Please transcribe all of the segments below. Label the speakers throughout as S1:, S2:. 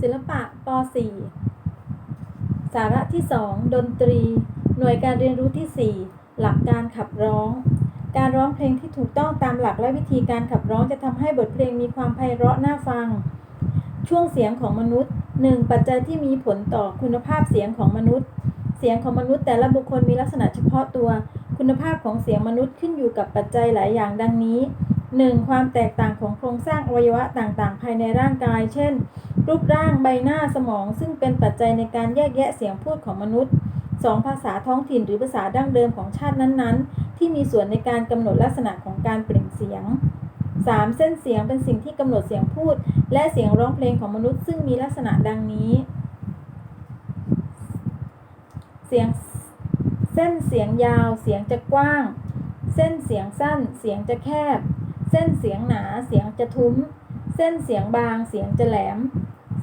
S1: ศิลปะป .4 สาระที่ 2 ดนตรี หน่วยการเรียนรู้ที่ 4 หลักการขับร้อง การร้องเพลงที่ถูกต้องตามหลักและวิธีการขับร้องจะทำให้บทเพลงมีความไพเราะน่าฟัง ช่วงเสียงของมนุษย์ 1. ปัจจัยที่มีผลต่อคุณภาพเสียงของมนุษย์ เสียงของมนุษย์แต่ละบุคคลมีลักษณะเฉพาะตัว คุณภาพของเสียงมนุษย์ขึ้นอยู่กับปัจจัยหลายอย่างดังนี้ 1. ความแตกต่างของโครงสร้างอวัยวะต่างๆ ภายในร่างกาย เช่น รูปร่างใบหน้าสมอง ซึ่งเป็นปัจจัยในการแยกแยะเสียงพูดของมนุษย์ 2. ภาษาท้องถิ่นหรือภาษาดั้งเดิมของชาตินั้นๆ ที่มีส่วนในการกำหนดลักษณะของการเปล่งเสียง 3. เส้นเสียงเป็นสิ่งที่กำหนดเสียงพูด และเสียงร้องเพลงของมนุษย์ ซึ่งมีลักษณะดังนี้ เสียงเส้นเสียงยาว เสียงจะกว้าง เส้นเสียงสั้น เสียงจะแคบ เส้นเสียงหนา เสียงจะทุ้ม เส้นเสียงบาง เสียงจะแหลม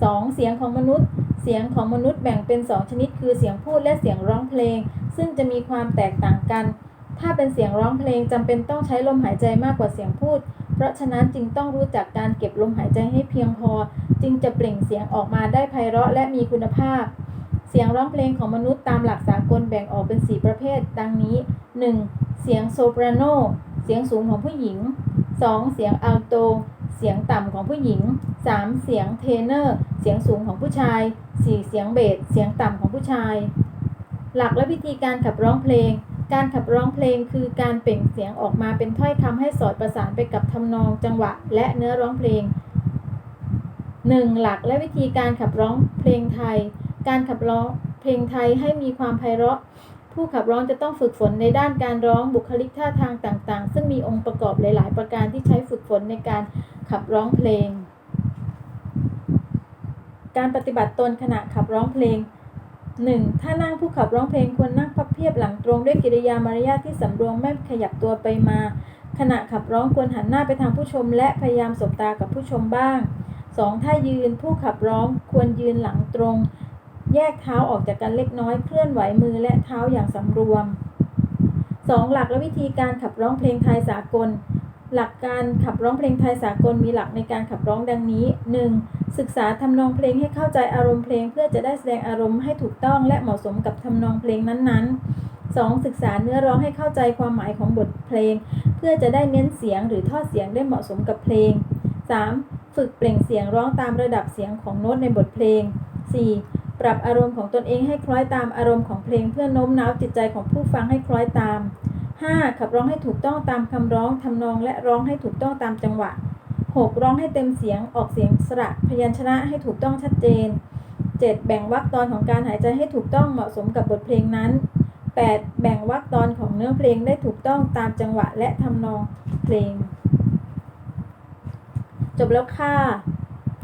S1: 2. เสียงของมนุษย์ เสียงของมนุษย์แบ่งเป็น 2 ชนิด คือเสียงพูดและเสียงร้องเพลง ซึ่งจะมีความแตกต่างกัน ถ้าเป็นเสียงร้องเพลงจำเป็นต้องใช้ลมหายใจมากกว่าเสียงพูด เพราะฉะนั้นจึงต้องรู้จักการเก็บลมหายใจให้เพียงพอ จึงจะเปล่งเสียงออกมาได้ไพเราะและมีคุณภาพ เสียงร้องเพลงของมนุษย์ตามหลักสากลแบ่งออกเป็น 4 ประเภท ดังนี้ 1. เสียงโซปราโน เสียงสูงของผู้หญิง 2. เสียงอัลโต เสียงต่ำของผู้หญิง 3. เสียงเทเนอร์ เสียงสูงของผู้ชาย 4. เสียงเบส เสียงต่ำของผู้ชาย หลักและวิธีการขับร้องเพลง การขับร้องเพลงคือการเปล่งเสียงออกมาเป็นถ้อยคำให้สอดประสานไปกับทำนองจังหวะ และเนื้อร้องเพลง 1. หลักและวิธีการขับร้องเพลงไทย การขับร้องเพลงไทยให้มีความไพเราะ ผู้ขับร้องจะต้องฝึกฝนในด้านการร้องบุคลิกท่าทางต่างๆ ซึ่งมีองค์ประกอบหลาย ๆ ประการที่ใช้ฝึกฝนในการ ขับร้องเพลง การปฏิบัติตนขณะขับร้องเพลง 1. ถ้านั่งผู้ขับร้องเพลงควรนั่งพับเพียบหลังตรงด้วยกิริยามารยาทที่สำรวมไม่ขยับตัวไปมา ขณะขับร้องควรหันหน้าไปทางผู้ชม และพยายามสบตากับผู้ชมบ้าง 2. ถ้ายืนผู้ขับร้องควรยืนหลังตรง แยกเท้าออกจากกันเล็กน้อยเคลื่อนไหวมือและเท้าอย่างสำรวม 2. หลักและวิธีการขับร้องเพลงไทยสากล หลักการขับร้องเพลงไทยสากลมีหลักในการขับร้องดังนี้ 1. ศึกษาทำนองเพลงให้เข้าใจอารมณ์เพลงเพื่อจะได้แสดงอารมณ์ให้ถูกต้องและเหมาะสมกับทำนองเพลงนั้นๆ 2. ศึกษาเนื้อร้องให้เข้าใจความหมายของบทเพลง เพื่อจะได้เน้นเสียงหรือทอดเสียงได้เหมาะสมกับเพลง 3. ฝึกเปล่งเสียงร้องตามระดับเสียงของโน้ตในบทเพลง 4. ปรับอารมณ์ของตนเองให้คล้อยตามอารมณ์ของเพลงเพื่อโน้มน้าวจิตใจของผู้ฟังให้คล้อยตาม 5. ขับร้องให้ถูกต้องตามคำร้องทำนองและร้องให้ถูกต้องตามจังหวะ 6. ร้องให้เต็มเสียงออกเสียงสระพยัญชนะให้ถูกต้องชัดเจน 7. แบ่งวรรคตอนของการหายใจให้ถูกต้องเหมาะสมกับบทเพลงนั้น 8. แบ่งวรรคตอนของเนื้อเพลงได้ถูกต้องตามจังหวะและทำนองเพลง จบแล้วค่ะ